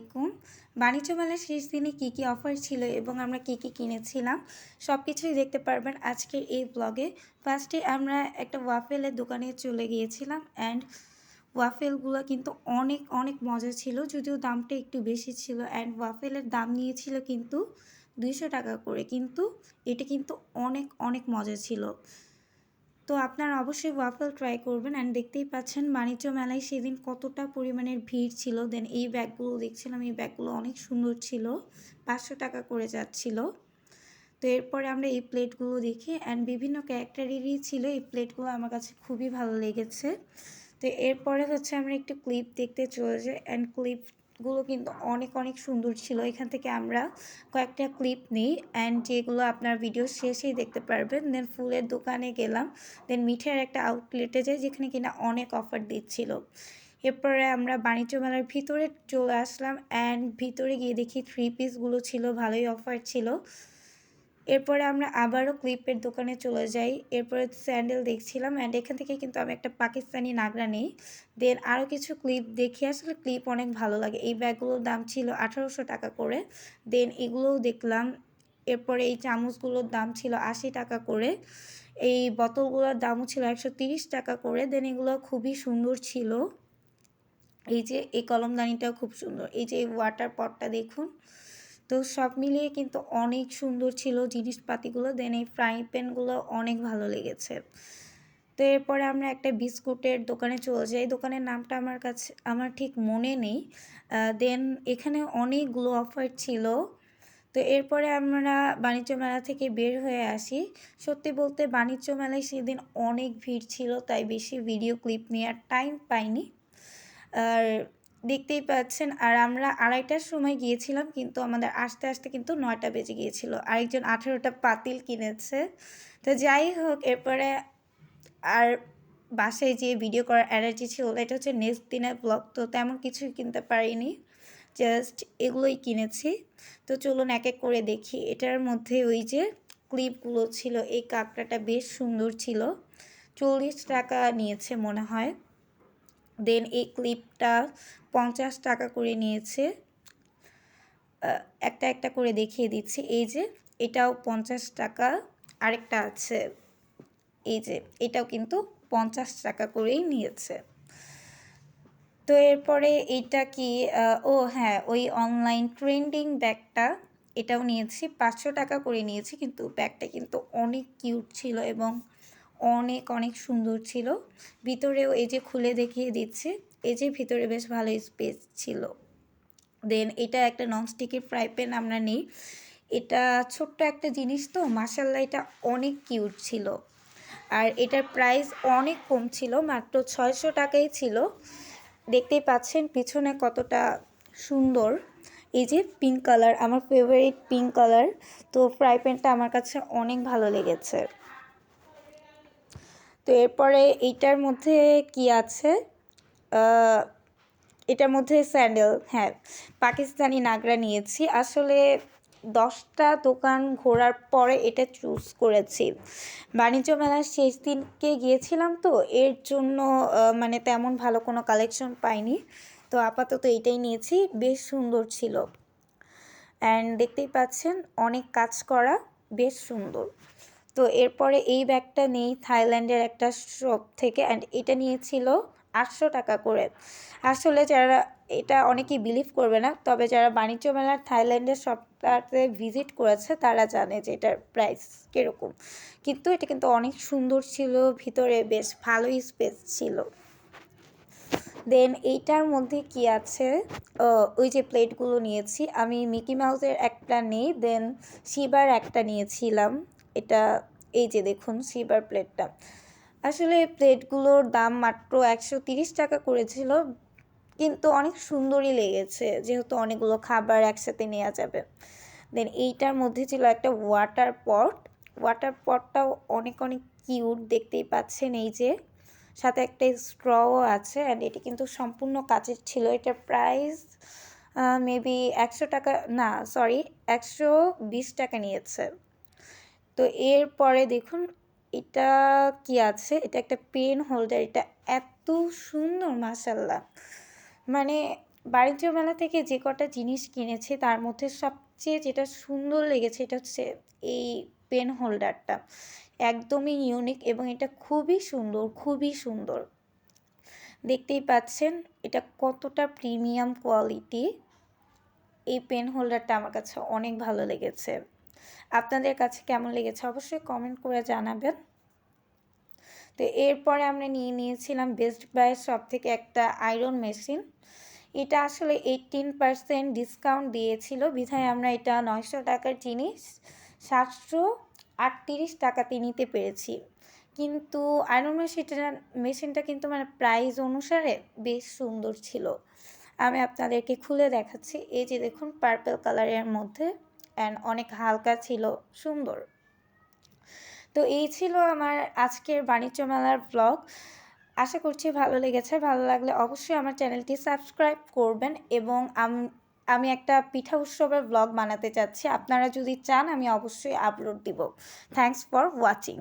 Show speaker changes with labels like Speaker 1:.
Speaker 1: আলাইকুম। বাণিজ্য মেলার শেষ দিনে কী কী অফার ছিল এবং আমরা কী কী কিনেছিলাম সব কিছুই দেখতে পারবেন আজকের এই ব্লগে। ফার্স্টে আমরা একটা ওয়াফেলের দোকানে চলে গিয়েছিলাম অ্যান্ড ওয়াফেলগুলো কিন্তু অনেক অনেক মজা ছিল, যদিও দামটা একটু বেশি ছিল অ্যান্ড ওয়াফেলের দাম নিয়েছিল কিন্তু দুইশো টাকা করে, কিন্তু এটা কিন্তু অনেক অনেক মজা ছিল। তো আপনারা অবশ্যই ওয়াফেল ট্রাই করবেন অ্যান্ড দেখতেই পাচ্ছেন বাণিজ্য মেলায় সেদিন কতটা পরিমাণের ভিড় ছিল। দেন এই ব্যাগগুলো দেখছিলাম, এই ব্যাগগুলো অনেক সুন্দর ছিল, পাঁচশো টাকা করে যাচ্ছিল। তো এরপরে আমরা এই প্লেটগুলো দেখি অ্যান্ড বিভিন্ন ক্যারেক্টারেরই ছিল, এই প্লেটগুলো আমার কাছে খুবই ভালো লেগেছে। তো এরপরে হচ্ছে আমরা একটু ক্লিপ দেখতে চলে যাই অ্যান্ড ক্লিপগুলো কিন্তু অনেক অনেক সুন্দর ছিল। এখান থেকে আমরা কয়েকটা ক্লিপ নিই অ্যান্ড যেগুলো আপনার ভিডিও শেষেই দেখতে পারবেন। দেন ফুলের দোকানে গেলাম। দেন মিঠের একটা আউটলেটে যাই যেখানে কিনা অনেক অফার দিচ্ছিল। এরপরে আমরা বাণিজ্য মেলার ভিতরে চলে আসলাম অ্যান্ড ভিতরে গিয়ে দেখি থ্রি পিসগুলো ছিল, ভালোই অফার ছিল। এরপরে আমরা আবারও ক্লিপের দোকানে চলে যাই। এরপরে স্যান্ডেল দেখছিলাম অ্যান্ড এখান থেকে কিন্তু আমি একটা পাকিস্তানি নাগরা নেই। দেন আরও কিছু ক্লিপ দেখি। আসলে ক্লিপ অনেক ভালো লাগে। এই ব্যাগগুলোর দাম ছিল আঠারোশো টাকা করে। দেন এগুলোও দেখলাম। এরপরে এই চামচগুলোর দাম ছিল আশি টাকা করে। এই বোতলগুলোর দামও ছিল একশো তিরিশ টাকা করে। দেন এগুলো খুবই সুন্দর ছিল। এই যে এই কলমদানিটাও খুব সুন্দর। এই যে এই ওয়াটার পটটা দেখুন। তো সব মিলিয়ে কিন্তু অনেক সুন্দর ছিল জিনিসপাতিগুলো দেন এই ফ্রাই প্যানগুলো অনেক ভালো লেগেছে। তো এরপরে আমরা একটা বিস্কুটের দোকানে চলে যাই। দোকানের নামটা আমার কাছে, আমার ঠিক মনে নেই। দেন এখানে অনেকগুলো অফার ছিল। তো এরপরে আমরা বাণিজ্য মেলা থেকে বের হয়ে আসি। সত্যি বলতে বাণিজ্য মেলায় সেদিন অনেক ভিড় ছিল, তাই বেশি ভিডিও ক্লিপ নেওয়ার টাইম পাইনি। আর দেখতেই পাচ্ছেন। আর আমরা আড়াইটার সময় গিয়েছিলাম, কিন্তু আমাদের আসতে আসতে কিন্তু নয়টা বেজে গিয়েছিল। আরেকজন আঠেরোটা পাতিল কিনেছে। তো যাই হোক, এরপরে আর বাসায় যেয়ে ভিডিও করার এনার্জি ছিল এটা হচ্ছে নেক্সট দিনের ব্লগ তো তেমন কিছুই কিনতে পারিনি। জাস্ট এগুলোই কিনেছি। তো চলুন এক এক করে দেখি। এটার মধ্যে ওই যে ক্লিপগুলো ছিল, এই কাঁকড়াটা বেশ সুন্দর ছিল। চল্লিশ টাকা নিয়েছে মনে হয়। দেন এই ক্লিপটা পঞ্চাশ টাকা করে নিয়েছে। একটা একটা করে দেখিয়ে দিচ্ছি। এই যে, এটাও পঞ্চাশ টাকা। আরেকটা আছে, এই যে, এটাও কিন্তু পঞ্চাশ টাকা করেই নিয়েছে। তো এরপরে এটা কি ও হ্যাঁ ওই অনলাইন ট্রেন্ডিং ব্যাগটা এটাও নিয়েছি। পাঁচশো টাকা করে নিয়েছি, কিন্তু ব্যাগটা কিন্তু অনেক কিউট ছিল এবং অনেক অনেক সুন্দর ছিল। ভিতরেও এই যে খুলে দেখিয়ে দিচ্ছে, এই যে ভিতরে বেশ ভালো স্পেস ছিল। দেন এটা একটা ননস্টিকের ফ্রাই প্যান আমরা নিই। এটা ছোট্ট একটা জিনিস তো মাসাল্লা এটা অনেক কিউট ছিল। আর এটার প্রাইস অনেক কম ছিল, মাত্র ছয়শো টাকাই ছিল। দেখতেই পাচ্ছেন পিছনে কতটা সুন্দর। এই যে পিঙ্ক কালার আমার ফেভারিট পিঙ্ক কালার তো ফ্রাই প্যানটা আমার কাছে অনেক ভালো লেগেছে। তো এরপরে এইটার মধ্যে কি আছে? এটার মধ্যে স্যান্ডেল হ্যাঁ পাকিস্তানি নাগরা নিয়েছি। আসলে দশটা দোকান ঘোরার পরে এটা চুজ করেছি। বাণিজ্য মেলার শেষ দিনকে গিয়েছিলাম তো, এর জন্য মানে তেমন ভালো কোনো কালেকশন পাইনি। তো আপাতত এটাই নিয়েছি, বেশ সুন্দর ছিল। অ্যান্ড দেখতেই পাচ্ছেন, অনেক কাজ করা, বেশ সুন্দর। তো এরপরে এই ব্যাগটা নেই থাইল্যান্ডের একটা শপ থেকে অ্যান্ড এটা নিয়েছিল আটশো টাকা করে। আসলে যারা এটা অনেকেই বিলিভ করবে না, তবে যারা বাণিজ্য মেলার থাইল্যান্ডের শপটাতে ভিজিট করেছে, তারা জানে যে এটার প্রাইস কীরকম। কিন্তু এটা কিন্তু অনেক সুন্দর ছিল, ভিতরে বেশ ভালোই স্পেস ছিল। দেন এইটার মধ্যে কি আছে? ওই যে প্লেটগুলো নিয়েছি। আমি মিকি মাউসের একটা নেই দেন শিবার একটা নিয়েছিলাম। এটা, এই যে দেখুন সিলভার প্লেটটা আসলে প্লেটগুলোর দাম মাত্র একশো তিরিশ টাকা করেছিল, কিন্তু অনেক সুন্দরই লেগেছে, যেহেতু অনেকগুলো খাবার একসাথে নেওয়া যাবে। দেন এইটার মধ্যে ছিল একটা ওয়াটার পট ওয়াটার পটটাও অনেক অনেক কিউট দেখতেই পাচ্ছেন এই যে। সাথে একটা স্ট্রও আছে অ্যান্ড এটি কিন্তু সম্পূর্ণ কাচের ছিল। এটার প্রাইস মেবি একশো টাকা, না সরি একশো বিশ টাকা নিয়েছে। তো এরপরে দেখুন, এটা কি আছে? এটা একটা পেন হোল্ডার, এটা এত সুন্দর মাসাল্লাহ মানে বাণিজ্য মেলা থেকে যে কটা জিনিস কিনেছি, তার মধ্যে সবচেয়ে যেটা সুন্দর লেগেছে, এটা হচ্ছে এই পেন হোল্ডারটা। একদমই ইউনিক এবং এটা খুবই সুন্দর খুবই সুন্দর। দেখতেই পাচ্ছেন, এটা কতটা প্রিমিয়াম কোয়ালিটি এই পেন হোল্ডারটা আমার কাছে অনেক ভালো লেগেছে। আপনাদের কাছে কেমন লেগেছে অবশ্যই কমেন্ট করে জানাবেন। তো এরপরে আমরা নিয়ে নিয়েছিলাম বেস্ট বাই সব থেকে একটা আয়রন মেশিন এটা আসলে এইটিন পারসেন্ট ডিসকাউন্ট দিয়েছিল। বিধায় আমরা এটা নয়শো টাকার জিনিস, সাতশো আটত্রিশ টাকাতে নিতে পেরেছি। কিন্তু আয়রন মেশিনটা মেশিনটা কিন্তু মানে প্রাইস অনুসারে বেশ সুন্দর ছিল। আমি আপনাদেরকে খুলে দেখাচ্ছি। এই যে দেখুন পার্পল কালারের মধ্যে। অ্যান্ড অনেক হালকা ছিল, সুন্দর। তো এই ছিল আমার আজকের বাণিজ্য মেলার ব্লগ আশা করছি ভালো লেগেছে, ভালো লাগলে অবশ্যই আমার চ্যানেলটি সাবস্ক্রাইব করবেন এবং আমি একটা পিঠা উৎসবের ব্লগ বানাতে চাচ্ছি। আপনারা যদি চান, আমি অবশ্যই আপলোড দিব। Thanks for watching